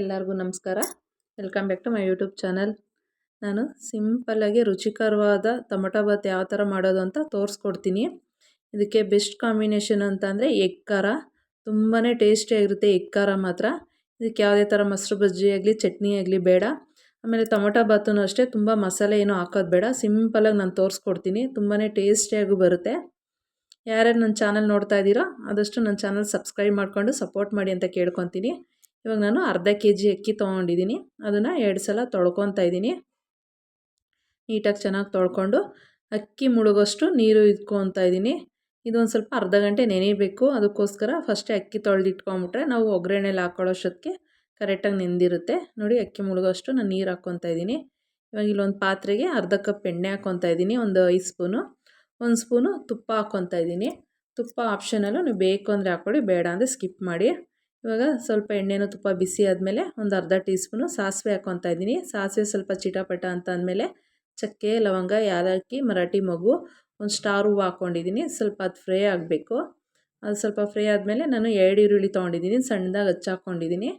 ಎಲ್ಲರಿಗೂ ನಮಸ್ಕಾರ. Welcome back to my YouTube channel ನಾನು ಸಿಂಪಲ್ಲಾಗಿ ರುಚಿಕರವಾದ ಟೊಮೊಟೊ ಭಾತ್ ಯಾವ ಥರ ಮಾಡೋದು ಅಂತ ತೋರಿಸ್ಕೊಡ್ತೀನಿ. ಇದಕ್ಕೆ ಬೆಸ್ಟ್ ಕಾಂಬಿನೇಷನ್ ಅಂತ ಅಂದರೆ ಎಗ್ ಖಾರ ತುಂಬಾ ಟೇಸ್ಟಿಯಾಗಿರುತ್ತೆ ಎಗ್ ಖಾರ ಮಾತ್ರ. ಇದಕ್ಕೆ ಯಾವುದೇ ಥರ ಮೊಸರು ಬಜ್ಜಿ ಆಗಲಿ, ಚಟ್ನಿ ಆಗಲಿ ಬೇಡ. ಆಮೇಲೆ ಟೊಮೊಟೊ ಬಾತೂ ಅಷ್ಟೇ, ತುಂಬ ಮಸಾಲೆ ಏನೂ ಹಾಕೋದು ಬೇಡ. ಸಿಂಪಲಾಗಿ ನಾನು ತೋರಿಸ್ಕೊಡ್ತೀನಿ. ತುಂಬಾ ಟೇಸ್ಟಿಯಾಗೂ ಬರುತ್ತೆ. ಯಾರ್ಯಾರು ನನ್ನ ಚಾನಲ್ ನೋಡ್ತಾ ಇದ್ದೀರೋ, ಆದಷ್ಟು ನನ್ನ ಚಾನಲ್ ಸಬ್ಸ್ಕ್ರೈಬ್ ಮಾಡಿಕೊಂಡು ಸಪೋರ್ಟ್ ಮಾಡಿ ಅಂತ ಕೇಳ್ಕೊತೀನಿ. ಇವಾಗ ನಾನು ಅರ್ಧ ಕೆ ಜಿ ಅಕ್ಕಿ ತೊಗೊಂಡಿದ್ದೀನಿ. ಅದನ್ನು ಎರಡು ಸಲ ತೊಳ್ಕೊತಾ ಇದ್ದೀನಿ. ನೀಟಾಗಿ ಚೆನ್ನಾಗಿ ತೊಳ್ಕೊಂಡು ಅಕ್ಕಿ ಮುಳುಗೋಷ್ಟು ನೀರು ಇದ್ಕೊತಾ ಇದ್ದೀನಿ. ಇದೊಂದು ಸ್ವಲ್ಪ ಅರ್ಧ ಗಂಟೆ ನೆನೆಯಬೇಕು ಅದಕ್ಕೋಸ್ಕರ ಫಸ್ಟೇ ಅಕ್ಕಿ ತೊಳೆದಿಟ್ಕೊಂಬಿಟ್ರೆ ನಾವು ಒಗ್ಗರಣೆಲಿ ಹಾಕೊಳ್ಳೋಷ್ಟೊತ್ತಿಗೆ ಕರೆಕ್ಟಾಗಿ ನೆಂದಿರುತ್ತೆ. ನೋಡಿ ಅಕ್ಕಿ ಮುಳುಗೋಷ್ಟು ನಾನು ನೀರು ಹಾಕ್ಕೊತಾ ಇದ್ದೀನಿ. ಇವಾಗ ಇಲ್ಲೊಂದು ಪಾತ್ರೆಗೆ ಅರ್ಧ ಕಪ್ ಎಣ್ಣೆ ಹಾಕ್ಕೊತಾ ಇದ್ದೀನಿ. ಒಂದು ಐದು ಸ್ಪೂನು. ಒಂದು ಸ್ಪೂನು ತುಪ್ಪ ಹಾಕ್ಕೊತಾ ಇದ್ದೀನಿ. ತುಪ್ಪ ಆಪ್ಷನಲ್ಲು ನೀವು ಬೇಕು ಅಂದರೆ ಹಾಕ್ಕೊಳ್ಳಿ ಬೇಡ ಅಂದರೆ ಸ್ಕಿಪ್ ಮಾಡಿ. ಇವಾಗ ಸ್ವಲ್ಪ ಎಣ್ಣೆನೂ ತುಪ್ಪ ಬಿಸಿ ಆದಮೇಲೆ ಒಂದು ಅರ್ಧ ಟೀ ಸ್ಪೂನು ಸಾಸಿವೆ ಹಾಕ್ಕೊತಾ ಇದ್ದೀನಿ. ಸಾಸಿವೆ ಸ್ವಲ್ಪ ಚಿಟಪಟ ಅಂತ ಅಂದಮೇಲೆ ಚಕ್ಕೆ, ಲವಂಗ, ಯಾಲಕ್ಕಿ, ಮರಾಠಿ ಮಗು, ಒಂದು ಸ್ಟಾರ್ ಹೂವು ಹಾಕ್ಕೊಂಡಿದ್ದೀನಿ. ಸ್ವಲ್ಪ ಅದು ಫ್ರೈ ಆಗಬೇಕು. ಅದು ಸ್ವಲ್ಪ ಫ್ರೈ ಆದಮೇಲೆ ನಾನು ಎರಡು ಈರುಳ್ಳಿ ತೊಗೊಂಡಿದ್ದೀನಿ. ಸಣ್ಣದಾಗಿ ಹಚ್ಚಾಕೊಂಡಿದ್ದೀನಿ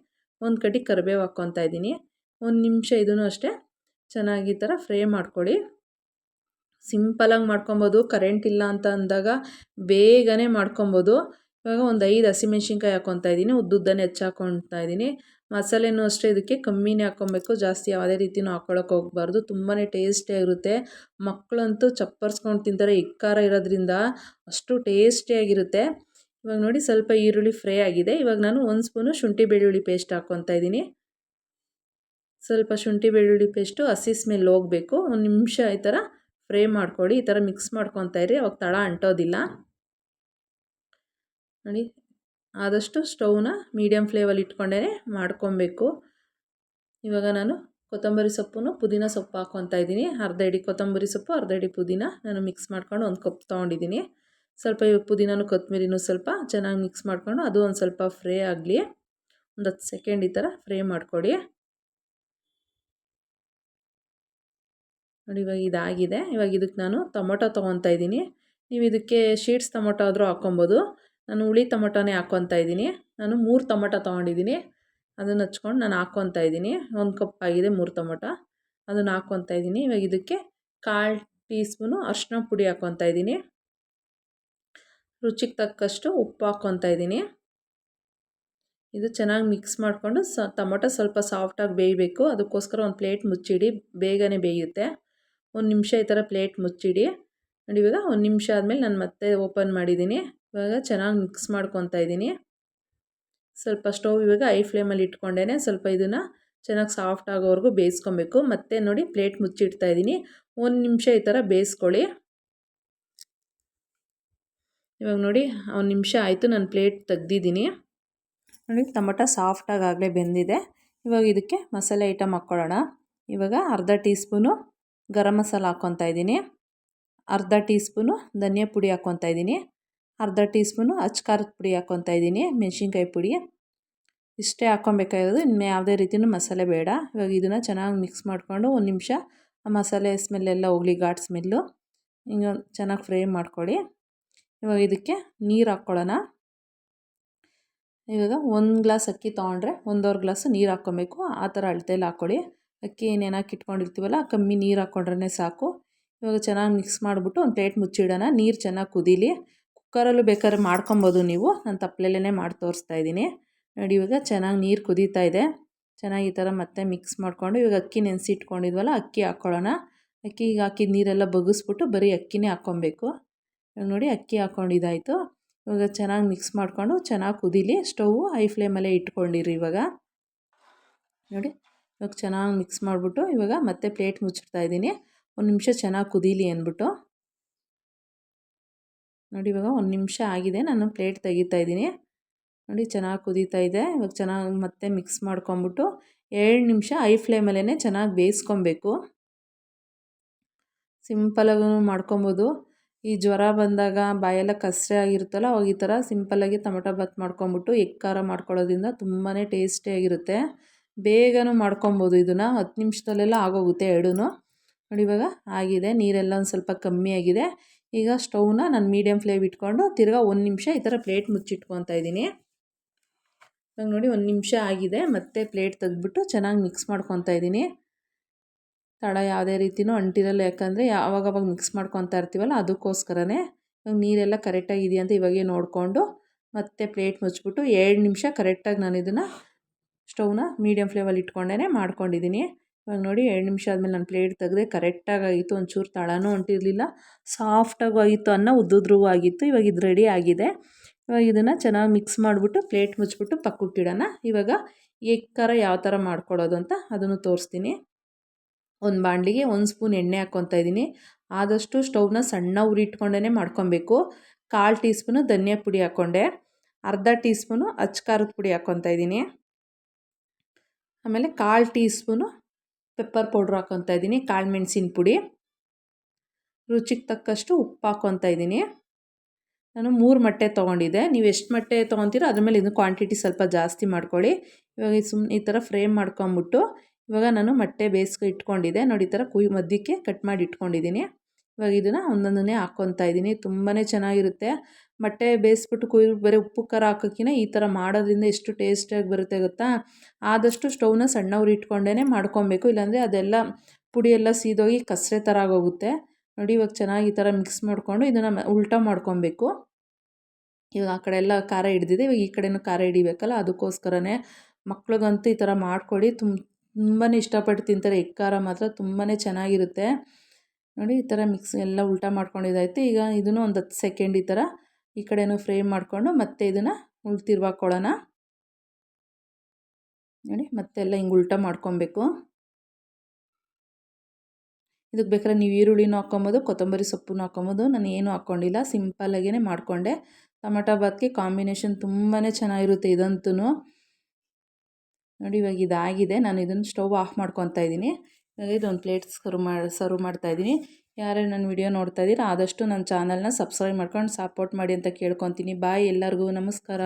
ಒಂದು ಕಡೆ ಕರಿಬೇವು ಹಾಕ್ಕೊತಾ ಇದ್ದೀನಿ. ಒಂದು ನಿಮಿಷ ಇದೂ ಅಷ್ಟೇ. ಚೆನ್ನಾಗಿ ಈ ಥರ ಫ್ರೈ ಮಾಡ್ಕೊಳ್ಳಿ ಸಿಂಪಲಾಗಿ ಮಾಡ್ಕೊಬೋದು ಕರೆಂಟ್ ಇಲ್ಲ ಅಂತ ಅಂದಾಗ ಬೇಗನೆ ಮಾಡ್ಕೊಬೋದು. ಇವಾಗ ಒಂದು ಐದು ಹಸಿಮೆಣ್ಸಿನ್ಕಾಯಿ ಹಾಕ್ಕೊತಾ ಇದ್ದೀನಿ ಉದ್ದುದ್ದನೆ ಹೆಚ್ಚಾಕೊತಾ ಇದ್ದೀನಿ. ಮಸಾಲೆನೂ ಅಷ್ಟೇ ಇದಕ್ಕೆ ಕಮ್ಮಿನೇ ಹಾಕ್ಕೊಬೇಕು, ಜಾಸ್ತಿ ಯಾವುದೇ ರೀತಿಯೂ ಹಾಕ್ಕೊಳಕ್ಕೆ ಹೋಗಬಾರ್ದು. ತುಂಬಾ ಟೇಸ್ಟಿಯಾಗಿರುತ್ತೆ ಮಕ್ಕಳಂತೂ ಚಪ್ಪರ್ಸ್ಕೊಂಡು ತಿಂತಾರೆ ಇಕ್ಕಾರ ಇರೋದ್ರಿಂದ ಅಷ್ಟು ಟೇಸ್ಟಿಯಾಗಿರುತ್ತೆ. ಇವಾಗ ನೋಡಿ ಸ್ವಲ್ಪ ಈರುಳ್ಳಿ ಫ್ರೈ ಆಗಿದೆ. ಇವಾಗ ನಾನು ಒಂದು ಸ್ಪೂನು ಶುಂಠಿ ಬೆಳ್ಳುಳ್ಳಿ ಪೇಸ್ಟ್ ಹಾಕ್ಕೊತಾ ಇದ್ದೀನಿ. ಸ್ವಲ್ಪ ಶುಂಠಿ ಬೆಳ್ಳುಳ್ಳಿ ಪೇಸ್ಟು ಹಸಿ ಸ್ಮೆಲ್ ಹೋಗಬೇಕು. ಒಂದು ನಿಮಿಷ ಈ ಥರ ಫ್ರೈ ಮಾಡ್ಕೊಳ್ಳಿ. ಈ ಥರ ಮಿಕ್ಸ್ ಮಾಡ್ಕೊತಾ ಇರಿ. ಅವಾಗ ತಳ ಅಂಟೋದಿಲ್ಲ. ನೋಡಿ, ಆದಷ್ಟು ಸ್ಟೌವ್ನ ಮೀಡಿಯಮ್ ಫ್ಲೇವಲ್ಲಿ ಇಟ್ಕೊಂಡೇ ಮಾಡ್ಕೊಬೇಕು. ಇವಾಗ ನಾನು ಕೊತ್ತಂಬರಿ ಸೊಪ್ಪು ಪುದೀನ ಸೊಪ್ಪು ಹಾಕ್ಕೊತಾ ಇದ್ದೀನಿ. ಅರ್ಧ ಇಡಿ ಕೊತ್ತಂಬರಿ ಸೊಪ್ಪು, ಅರ್ಧ ಇಡಿ ಪುದೀನ ನಾನು ಮಿಕ್ಸ್ ಮಾಡ್ಕೊಂಡು ಒಂದು ಕಪ್ ತೊಗೊಂಡಿದ್ದೀನಿ. ಸ್ವಲ್ಪ ಇವಾಗ ಪುದೀನೂ ಕೊತ್ತಂಬರಿನೂ ಸ್ವಲ್ಪ ಚೆನ್ನಾಗಿ ಮಿಕ್ಸ್ ಮಾಡಿಕೊಂಡು ಅದು ಒಂದು ಸ್ವಲ್ಪ ಫ್ರೈ ಆಗಲಿ. ಒಂದು ಹತ್ತು ಸೆಕೆಂಡ್ ಈ ಥರ ಫ್ರೈ ಮಾಡಿಕೊಡಿ. ನೋಡಿ ಇವಾಗ ಇದಾಗಿದೆ. ಇವಾಗ ಇದಕ್ಕೆ ನಾನು ಟೊಮೊಟೊ ತೊಗೊತಾ ಇದ್ದೀನಿ. ನೀವು ಇದಕ್ಕೆ ಶೀಟ್ಸ್ ಟೊಮೊಟೊ ಆದರೂ ಹಾಕ್ಕೊಬೋದು. ನಾನು ಹುಳಿ ಟೊಮೊಟೊನೇ ಹಾಕ್ಕೊತಾ ಇದ್ದೀನಿ. ನಾನು ಮೂರು ಟೊಮೊಟೊ ತೊಗೊಂಡಿದ್ದೀನಿ. ಅದನ್ನು ಹಚ್ಕೊಂಡು ನಾನು ಹಾಕ್ಕೊತಾ ಇದ್ದೀನಿ. ಒಂದು ಕಪ್ ಆಗಿದೆ ಮೂರು ಟೊಮೊಟೊ. ಅದನ್ನು ಹಾಕ್ಕೊತಾ ಇದ್ದೀನಿ. ಇವಾಗ ಇದಕ್ಕೆ ಕಾಲು ಟೀ ಸ್ಪೂನು ಅರಿಶಿನ ಪುಡಿ ಹಾಕ್ಕೊತಾ ಇದ್ದೀನಿ. ರುಚಿಗೆ ತಕ್ಕಷ್ಟು ಉಪ್ಪು ಹಾಕ್ಕೊತಾ ಇದ್ದೀನಿ. ಇದು ಚೆನ್ನಾಗಿ ಮಿಕ್ಸ್ ಮಾಡಿಕೊಂಡು ಸ, ಟೊಮೊಟೊ ಸ್ವಲ್ಪ ಸಾಫ್ಟಾಗಿ ಬೇಯಬೇಕು. ಅದಕ್ಕೋಸ್ಕರ ಒಂದು ಪ್ಲೇಟ್ ಮುಚ್ಚಿಡಿ, ಬೇಗನೆ ಬೇಯುತ್ತೆ. ಒಂದು ನಿಮಿಷ ಈ ಥರ ಪ್ಲೇಟ್ ಮುಚ್ಚಿಡಿ. ನೋಡಿ, ಇವಾಗ ಒಂದು ನಿಮಿಷ ಆದಮೇಲೆ ನಾನು ಮತ್ತೆ ಓಪನ್ ಮಾಡಿದ್ದೀನಿ. ಇವಾಗ ಚೆನ್ನಾಗಿ ಮಿಕ್ಸ್ ಮಾಡ್ಕೊತಾ ಇದ್ದೀನಿ. ಸ್ವಲ್ಪ ಸ್ಟವ್ ಇವಾಗ ಐ ಫ್ಲೇಮಲ್ಲಿ ಇಟ್ಕೊಂಡೇ ಸ್ವಲ್ಪ ಇದನ್ನು ಚೆನ್ನಾಗಿ ಸಾಫ್ಟ್ ಆಗೋವರೆಗೂ ಬೇಯಿಸ್ಕೊಬೇಕು. ಮತ್ತೆ ನೋಡಿ ಪ್ಲೇಟ್ ಮುಚ್ಚಿಡ್ತಾ ಇದ್ದೀನಿ. ಒಂದು ನಿಮಿಷ ಈ ಥರ ಬೇಯಿಸ್ಕೊಳ್ಳಿ. ಇವಾಗ ನೋಡಿ, ಒಂದು ನಿಮಿಷ ಆಯಿತು, ನಾನು ಪ್ಲೇಟ್ ತೆಗ್ದಿದ್ದೀನಿ. ನೋಡಿ, ಟೊಮೊಟೊ ಸಾಫ್ಟಾಗಿ ಆಗಲೇ ಬೆಂದಿದೆ. ಇವಾಗ ಇದಕ್ಕೆ ಮಸಾಲೆ ಐಟಮ್ ಹಾಕ್ಕೊಳ್ಳೋಣ. ಇವಾಗ ಅರ್ಧ ಟೀ ಸ್ಪೂನು ಗರಂ ಮಸಾಲ ಹಾಕ್ಕೊತಾ ಇದ್ದೀನಿ. ಅರ್ಧ ಟೀ ಸ್ಪೂನು ಧನಿಯಾ ಪುಡಿ ಹಾಕ್ಕೊತಾ ಇದ್ದೀನಿ. ಅರ್ಧ ಟೀ ಸ್ಪೂನು ಅಚ್ಕಾರದ ಪುಡಿ ಹಾಕ್ಕೊತಾ ಇದ್ದೀನಿ, ಮೆಣಸಿನ್ಕಾಯಿ ಪುಡಿ. ಇಷ್ಟೇ ಹಾಕ್ಕೊಬೇಕಾಗಿರೋದು ಇನ್ನು ಯಾವುದೇ ರೀತಿಯೂ ಮಸಾಲೆ ಬೇಡ. ಇವಾಗ ಇದನ್ನು ಚೆನ್ನಾಗಿ ಮಿಕ್ಸ್ ಮಾಡಿಕೊಂಡು ಒಂದು ನಿಮಿಷ ಆ ಮಸಾಲೆ ಸ್ಮೆಲ್ಲೆಲ್ಲ ಹೋಗಲಿ, ಘಾಟ್ ಸ್ಮೆಲ್ಲು ಹಿಂಗೆ ಚೆನ್ನಾಗಿ ಫ್ರೈ ಮಾಡ್ಕೊಳ್ಳಿ. ಇವಾಗ ಇದಕ್ಕೆ ನೀರು ಹಾಕ್ಕೊಳ್ಳೋಣ. ಇವಾಗ ಒಂದು ಗ್ಲಾಸ್ ಅಕ್ಕಿ ತೊಗೊಂಡ್ರೆ ಒಂದೂವರೆ ಗ್ಲಾಸ್ ನೀರು ಹಾಕ್ಕೊಬೇಕು. ಆ ಥರ ಅಳತೆಯಲ್ಲಿ ಹಾಕ್ಕೊಳ್ಳಿ. ಅಕ್ಕಿ ಏನೇನಾಕಿ ಇಟ್ಕೊಂಡಿರ್ತೀವಲ್ಲ ಕಮ್ಮಿ ನೀರು ಹಾಕ್ಕೊಂಡ್ರೆ ಸಾಕು. ಇವಾಗ ಚೆನ್ನಾಗಿ ಮಿಕ್ಸ್ ಮಾಡಿಬಿಟ್ಟು ಒಂದು ಪ್ಲೇಟ್ ಮುಚ್ಚಿಡೋಣ. ನೀರು ಚೆನ್ನಾಗಿ ಕುದೀಲಿ. ಕುಕ್ಕರಲ್ಲೂ ಬೇಕಾದ್ರೆ ಮಾಡ್ಕೊಬೋದು ನೀವು. ನಾನು ತಪ್ಪಲೆಲ್ಲೇ ಮಾಡಿ ತೋರಿಸ್ತಾ ಇದ್ದೀನಿ. ನೋಡಿ ಇವಾಗ ಚೆನ್ನಾಗಿ ನೀರು ಕುದೀತಾ ಇದೆ. ಚೆನ್ನಾಗಿ ಈ ಥರ ಮತ್ತೆ ಮಿಕ್ಸ್ ಮಾಡಿಕೊಂಡು ಇವಾಗ ಅಕ್ಕಿ ನೆನೆಸಿ ಇಟ್ಕೊಂಡಿದ್ವಲ್ಲ ಅಕ್ಕಿ ಹಾಕ್ಕೊಳ್ಳೋಣ. ಅಕ್ಕಿಗೆ ಹಾಕಿದ ನೀರೆಲ್ಲ ಬಗ್ಗಿಸ್ಬಿಟ್ಟು ಬರೀ ಅಕ್ಕಿನೇ ಹಾಕ್ಕೊಬೇಕು. ನೋಡಿ ಅಕ್ಕಿ ಹಾಕ್ಕೊಂಡಿದ್ದಾಯಿತು ಇವಾಗ ಚೆನ್ನಾಗಿ ಮಿಕ್ಸ್ ಮಾಡಿಕೊಂಡು ಚೆನ್ನಾಗಿ ಕುದೀಲಿ. ಸ್ಟವ್ ಹೈ ಫ್ಲೇಮಲ್ಲೇ ಇಟ್ಕೊಂಡಿರಿ ಇವಾಗ. ನೋಡಿ, ಇವಾಗ ಚೆನ್ನಾಗಿ ಮಿಕ್ಸ್ ಮಾಡಿಬಿಟ್ಟು ಇವಾಗ ಮತ್ತೆ ಪ್ಲೇಟ್ ಮುಚ್ಚಿಡ್ತಾ ಇದ್ದೀನಿ. ಒಂದು ನಿಮಿಷ ಚೆನ್ನಾಗಿ ಕುದೀಲಿ ಅಂದ್ಬಿಟ್ಟು. ನೋಡಿ, ಇವಾಗ ಒಂದು ನಿಮಿಷ ಆಗಿದೆ. ನಾನು ಪ್ಲೇಟ್ ತೆಗಿತಾ ಇದ್ದೀನಿ. ನೋಡಿ, ಚೆನ್ನಾಗಿ ಕುದೀತಾ ಇದೆ. ಇವಾಗ ಚೆನ್ನಾಗಿ ಮತ್ತೆ ಮಿಕ್ಸ್ ಮಾಡ್ಕೊಂಬಿಟ್ಟು ಎರಡು ನಿಮಿಷ ಐ ಫ್ಲೇಮಲ್ಲೇ ಚೆನ್ನಾಗಿ ಬೇಯಿಸ್ಕೊಬೇಕು. ಸಿಂಪಲಾಗೂ ಮಾಡ್ಕೊಬೋದು. ಈ ಜ್ವರ ಬಂದಾಗ ಬಾಯೆಲ್ಲ ಕಸರೆ ಆಗಿರುತ್ತಲ್ಲ, ಅವಾಗ ಈ ಥರ ಸಿಂಪಲ್ಲಾಗಿ ಟೊಮೊಟೊ ಬಾತ್ ಮಾಡ್ಕೊಂಬಿಟ್ಟು ಎಗ್ ಖಾರ ಮಾಡ್ಕೊಳ್ಳೋದ್ರಿಂದ ತುಂಬಾ ಟೇಸ್ಟಿಯಾಗಿರುತ್ತೆ ಬೇಗನೂ ಮಾಡ್ಕೊಬೋದು ಇದನ್ನು, ಹತ್ತು ನಿಮಿಷದಲ್ಲೆಲ್ಲ ಆಗೋಗುತ್ತೆ ಎರಡೂ ನೋಡಿ ಇವಾಗ ಆಗಿದೆ, ನೀರೆಲ್ಲ ಒಂದು ಸ್ವಲ್ಪ ಕಮ್ಮಿ ಆಗಿದೆ. ಈಗ ಸ್ಟೌವ್ನ ನಾನು ಮೀಡಿಯಮ್ ಫ್ಲೇಮ್ ಇಟ್ಕೊಂಡು ತಿರ್ಗಾ ಒಂದು ನಿಮಿಷ ಈ ಥರ ಪ್ಲೇಟ್ ಮುಚ್ಚಿಟ್ಕೊತಾ ಇದ್ದೀನಿ. ಇವಾಗ ನೋಡಿ ಒಂದು ನಿಮಿಷ ಆಗಿದೆ, ಮತ್ತೆ ಪ್ಲೇಟ್ ತೆಗೆದ್ಬಿಟ್ಟು ಚೆನ್ನಾಗಿ ಮಿಕ್ಸ್ ಮಾಡ್ಕೊತಾ ಇದ್ದೀನಿ. ತಳ ಯಾವುದೇ ರೀತಿಯೂ ಅಂಟಿರಲ್ಲ. ಯಾಕಂದರೆ ಯಾವಾಗವಾಗ ಮಿಕ್ಸ್ ಮಾಡ್ಕೊತಾ ಇರ್ತೀವಲ್ಲ, ಅದಕ್ಕೋಸ್ಕರನೇ ನೀರೆಲ್ಲ ಕರೆಕ್ಟಾಗಿ ಇದೆಯಾ ಅಂತ ಇವಾಗೆ ನೋಡಿಕೊಂಡು ಮತ್ತೆ ಪ್ಲೇಟ್ ಮುಚ್ಚಿಬಿಟ್ಟು ಎರಡು ನಿಮಿಷ ಕರೆಕ್ಟಾಗಿ ನಾನು ಇದನ್ನು ಸ್ಟೌವ್ನ ಮೀಡಿಯಮ್ ಫ್ಲೇಮಲ್ಲಿ ಇಟ್ಕೊಂಡೇ ಮಾಡ್ಕೊಂಡಿದ್ದೀನಿ. ಇವಾಗ ನೋಡಿ ಎರಡು ನಿಮಿಷ ಆದಮೇಲೆ ನಾನು ಪ್ಲೇಟ್ ತೆಗೆದೆ ಕರೆಕ್ಟಾಗಿ ಆಗಿತ್ತು ಒಂಚೂರು ತಳನೂ ಹೊಂಟಿರಲಿಲ್ಲ ಸಾಫ್ಟಾಗೂ ಆಗಿತ್ತು ಅನ್ನ ಉದ್ದುದ್ರೂ ಆಗಿತ್ತು. ಇವಾಗ ಇದು ರೆಡಿ ಆಗಿದೆ. ಇವಾಗ ಇದನ್ನು ಚೆನ್ನಾಗಿ ಮಿಕ್ಸ್ ಮಾಡಿಬಿಟ್ಟು ಪ್ಲೇಟ್ ಮುಚ್ಚಿಬಿಟ್ಟು ಪಕ್ಕಕ್ಕೆ ಇಡೋಣ. ಇವಾಗ ಎಗ್ ಖಾರ ಯಾವ ಥರ ಮಾಡ್ಕೊಳ್ಳೋದು ಅಂತ ಅದನ್ನು ತೋರಿಸ್ತೀನಿ. ಒಂದು ಬಾಣಲಿಗೆ ಒಂದು ಸ್ಪೂನ್ ಎಣ್ಣೆ ಹಾಕ್ಕೊತಾ ಇದ್ದೀನಿ ಆದಷ್ಟು ಸ್ಟೌವ್ನ ಸಣ್ಣ ಉರಿ ಇಟ್ಕೊಂಡೇ ಮಾಡ್ಕೊಬೇಕು. ಕಾಲು ಟೀ ಸ್ಪೂನು ಧನಿಯಾ ಪುಡಿ ಹಾಕ್ಕೊಂಡೆ ಅರ್ಧ ಟೀ ಸ್ಪೂನು ಅಚ್ಚ ಖಾರದ ಪುಡಿ ಹಾಕ್ಕೊತಾ ಇದ್ದೀನಿ ಆಮೇಲೆ ಕಾಲು ಟೀ ಸ್ಪೂನು ಪೆಪ್ಪರ್ ಪೌಡ್ರ್ ಹಾಕ್ಕೊತಾ ಇದ್ದೀನಿ ಕಾಳು ಮೆಣಸಿನ ಪುಡಿ. ರುಚಿಗೆ ತಕ್ಕಷ್ಟು ಉಪ್ಪು ಹಾಕ್ಕೊತಾ ಇದ್ದೀನಿ ನಾನು ಮೂರು ಮೊಟ್ಟೆ ತೊಗೊಂಡಿದ್ದೆ. ನೀವು ಎಷ್ಟು ಮೊಟ್ಟೆ ತೊಗೊತೀರೋ ಅದ್ರ ಮೇಲೆ ಇನ್ನು ಕ್ವಾಂಟಿಟಿ ಸ್ವಲ್ಪ ಜಾಸ್ತಿ ಮಾಡ್ಕೊಳ್ಳಿ. ಇವಾಗ ಸುಮ್ಮನೆ ಈ ಥರ ಫ್ರೇಮ್ ಮಾಡ್ಕೊಂಬಿಟ್ಟು ಇವಾಗ ನಾನು ಮೊಟ್ಟೆ ಬೇಯಿಸ್ಕೊ ಇಟ್ಕೊಂಡಿದ್ದೆ. ನೋಡಿ ಈ ಥರ ಕುಯ್, ಮಧ್ಯಕ್ಕೆ ಕಟ್ ಮಾಡಿ ಇಟ್ಕೊಂಡಿದ್ದೀನಿ. ಇವಾಗ ಇದನ್ನು ಒಂದೊಂದನ್ನೇ ಹಾಕ್ಕೊತಾ ಇದ್ದೀನಿ. ತುಂಬಾ ಚೆನ್ನಾಗಿರುತ್ತೆ. ಮೊಟ್ಟೆ ಬೇಯಿಸ್ಬಿಟ್ಟು ಕುಯ್ ಬರೀ ಉಪ್ಪು, ಖಾರ ಹಾಕೋಕ್ಕಿಂತ ಈ ಥರ ಮಾಡೋದ್ರಿಂದ ಎಷ್ಟು ಟೇಸ್ಟಿಯಾಗಿ ಬರುತ್ತೆ ಗೊತ್ತಾ? ಆದಷ್ಟು ಸ್ಟೌವ್ನ ಸಣ್ಣವ್ರು ಇಟ್ಕೊಂಡೇ ಮಾಡ್ಕೊಬೇಕು ಇಲ್ಲಾಂದರೆ ಅದೆಲ್ಲ ಪುಡಿ ಎಲ್ಲ ಸೀದೋಗಿ ಕಸರೆ ಥರ ಆಗೋಗುತ್ತೆ. ನೋಡಿ ಇವಾಗ ಚೆನ್ನಾಗಿ ಈ ಥರ ಮಿಕ್ಸ್ ಮಾಡಿಕೊಂಡು ಇದನ್ನು ಉಲ್ಟಾ ಮಾಡ್ಕೊಬೇಕು ಇವಾಗ ಆ ಕಡೆ ಎಲ್ಲ ಖಾರ ಹಿಡ್ದಿದೆ. ಇವಾಗ ಈ ಕಡೆನೂ ಖಾರ ಹಿಡಿಬೇಕಲ್ಲ, ಅದಕ್ಕೋಸ್ಕರನೇ ಮಕ್ಳಿಗಂತೂ ಈ ಥರ ಮಾಡಿಕೊಡಿ. ತುಂಬ ತುಂಬಾ ಇಷ್ಟಪಟ್ಟು ತಿಂತಾರೆ. ಎಗ್ ಖಾರ ಮಾತ್ರ ತುಂಬಾ ಚೆನ್ನಾಗಿರುತ್ತೆ. ನೋಡಿ, ಈ ಥರ ಮಿಕ್ಸ್ ಎಲ್ಲ ಉಲ್ಟಾ ಮಾಡ್ಕೊಂಡಿದ್ದಾಯ್ತು. ಈಗ ಇದನ್ನು ಒಂದು ಹತ್ತು ಸೆಕೆಂಡ್ ಈ ಥರ ಈ ಕಡೆನೂ ಫ್ರೈ ಮಾಡಿಕೊಂಡು ಮತ್ತೆ ಇದನ್ನು ಉಳ್ ನೋಡಿ ನೋಡಿ ಮತ್ತೆಲ್ಲ ಹಿಂಗೆ ಉಲ್ಟಾ ಮಾಡ್ಕೊಬೇಕು. ಇದಕ್ಕೆ ಬೇಕಾದ್ರೆ ನೀವು ಈರುಳ್ಳಿನೂ ಹಾಕ್ಕೊಬೋದು, ಕೊತ್ತಂಬರಿ ಸೊಪ್ಪು ಹಾಕ್ಕೊಬೋದು. ನಾನು ಏನೂ ಹಾಕ್ಕೊಂಡಿಲ್ಲ ಸಿಂಪಲ್ಲಾಗೇ ಮಾಡಿಕೊಂಡೆ. ಟೊಮೆಟೊ ಬಾತ್ಗೆ ಕಾಂಬಿನೇಷನ್ ತುಂಬಾ ಚೆನ್ನಾಗಿರುತ್ತೆ ಇದಂತೂ ನೋಡಿ ಇವಾಗ ಇದಾಗಿದೆ. ನಾನು ಇದನ್ನು ಸ್ಟವ್ ಆಫ್ ಮಾಡ್ಕೊತಾ ಇದ್ದೀನಿ. ಇದೊಂದು ಪ್ಲೇಟ್ ಸರ್ವ್ ಮಾ, ಸರ್ವ್ ಮಾಡ್ತಾಯಿದ್ದೀನಿ ಯಾರೇ ನನ್ನ ವಿಡಿಯೋ ನೋಡ್ತಾ ಇದ್ದೀರಾ ಆದಷ್ಟು ನನ್ನ ಚಾನಲ್ನ ಸಬ್ಸ್ಕ್ರೈಬ್ ಮಾಡ್ಕೊಂಡು ಸಪೋರ್ಟ್ ಮಾಡಿ ಅಂತ ಕೇಳ್ಕೊತೀನಿ. ಬಾಯ್ ಎಲ್ಲರಿಗೂ. ನಮಸ್ಕಾರ.